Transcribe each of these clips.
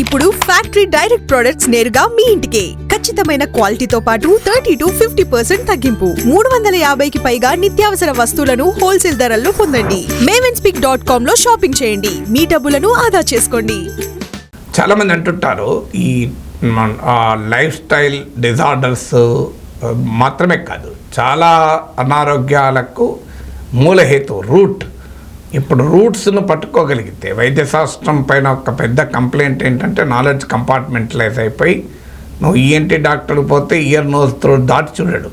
ఇప్పుడు factory direct products నేరుగా మీ ఇంటికే. ఖచ్చితమైన క్వాలిటీతో పాటు థర్టీ టు ఫిఫ్టీ పర్సెంట్ తగ్గింపు. మూడు వందల యాభైకి పైగా నిత్యావసర వస్తువులను హోల్సేల్ ధరల్లో పొందండి. మేవెన్స్పిక్ డాట్ కామ్లో షాపింగ్ చేయండి. మీ డబ్బులను ఆదా చేసుకోండి. చాలామంది అంటుంటారు ఈ లైఫ్ స్టైల్ డిజార్డర్స్ మాత్రమే కాదు. చాలా అనారోగ్యాలకు మూలహేతు రూట్ ఇప్పుడు రూట్స్ను పట్టుకోగలిగితే వైద్య శాస్త్రం పైన ఒక పెద్ద కంప్లైంట్ ఏంటంటే నాలెడ్జ్ కంపార్ట్మెంటలైజ్ అయిపోయి నువ్వు ఈఎన్టీ డాక్టర్ పోతే ఇయర్ నోస్ త్రోట్ దాటి చూడడు.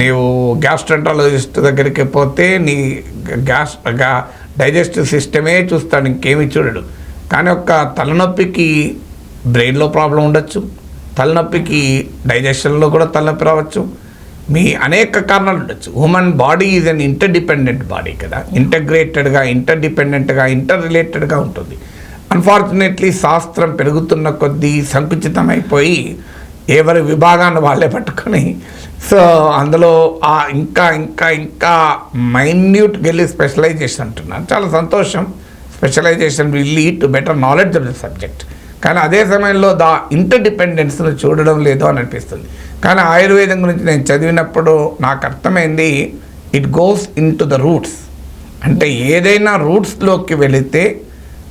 నీవు గ్యాస్ట్రంటాలజిస్ట్ దగ్గరికి పోతే నీ గ్యాస్ డైజెస్టివ్ సిస్టమే చూస్తాడు ఇంకేమీ చూడడు. కానీ ఒక తలనొప్పికి బ్రెయిన్లో ప్రాబ్లం ఉండొచ్చు. తలనొప్పికి డైజెషన్లో కూడా తలనొప్పి రావచ్చు. మీ అనేక కారణాలు ఉండొచ్చు. Human body is an interdependent body కదా. ఇంటగ్రేటెడ్గా ఇంటర్డిపెండెంట్గా ఇంటర్ రిలేటెడ్గా ఉంటుంది. అన్ఫార్చునేట్లీ శాస్త్రం పెరుగుతున్న కొద్దీ సంకుచితమైపోయి ఎవరి విభాగాన్ని వాళ్ళే పట్టుకొని సో అందులో ఆ ఇంకా ఇంకా ఇంకా మైన్యూట్కి వెళ్ళి స్పెషలైజేషన్ అంటున్నారు చాలా సంతోషం. Specialisation will lead to better knowledge of the subject కానీ అదే సమయంలో దా ఇంటర్ డిపెండెన్స్ను చూడడం లేదు అని అనిపిస్తుంది. కానీ ఆయుర్వేదం గురించి నేను చదివినప్పుడు నాకు అర్థమైంది it goes into the roots అంటే ఏదైనా రూట్స్లోకి వెళితే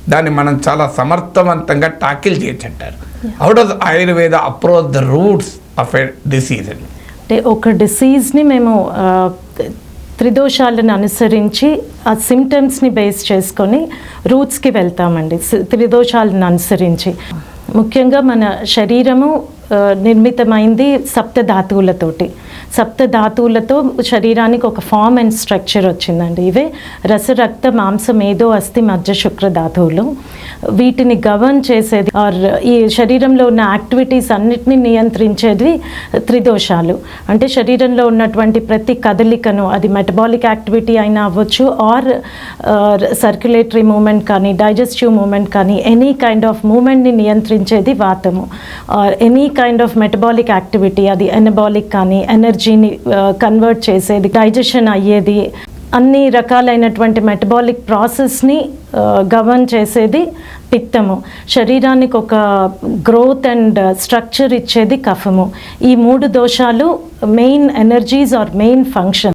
దాన్ని మనం చాలా సమర్థవంతంగా టాకిల్ చేయొచ్చు అంటారు out of Ayurveda approach the roots of a disease అంటే ఒక డిసీజ్ని మేము త్రిదోషాలను అనుసరించి ఆ సిమ్టమ్స్ని బేస్ చేసుకొని రూట్స్కి వెళ్తామండి. త్రిదోషాలను అనుసరించి. ముఖ్యంగా మన శరీరము నిర్మితమైంది సప్త ధాతువులతోటి సప్త ధాతువులతో శరీరానికి ఒక ఫామ్ అండ్ స్ట్రక్చర్ వచ్చిందండి ఇవే. రసరక్త మాంసం ఏదో అస్థి మధ్య శుక్ర ధాతువులు. వీటిని గవర్న్ చేసేది ఆర్ ఈ శరీరంలో ఉన్న యాక్టివిటీస్ అన్నిటిని నియంత్రించేది త్రిదోషాలు. అంటే శరీరంలో ఉన్నటువంటి ప్రతి కదలికను అది మెటబాలిక్ యాక్టివిటీ అయినా అవ్వచ్చు ఆర్ సర్క్యులేటరీ మూమెంట్ కానీ డైజెస్టివ్ మూమెంట్ కానీ ఎనీ కైండ్ ఆఫ్ మూమెంట్ని నియంత్రించేది వాతము. Or any kind of metabolic activity అది ఎనబాలిక్ కానీ ఎనర్జీని కన్వర్ట్ చేసేది డైజెషన్ అయ్యేది అన్ని రకాలైనటువంటి మెటబాలిక్ ప్రాసెస్ని గవర్న్ చేసేది పిత్తము. శరీరానికి ఒక గ్రోత్ అండ్ స్ట్రక్చర్ ఇచ్చేది కఫము. ఈ మూడు దోషాలు main energies or main function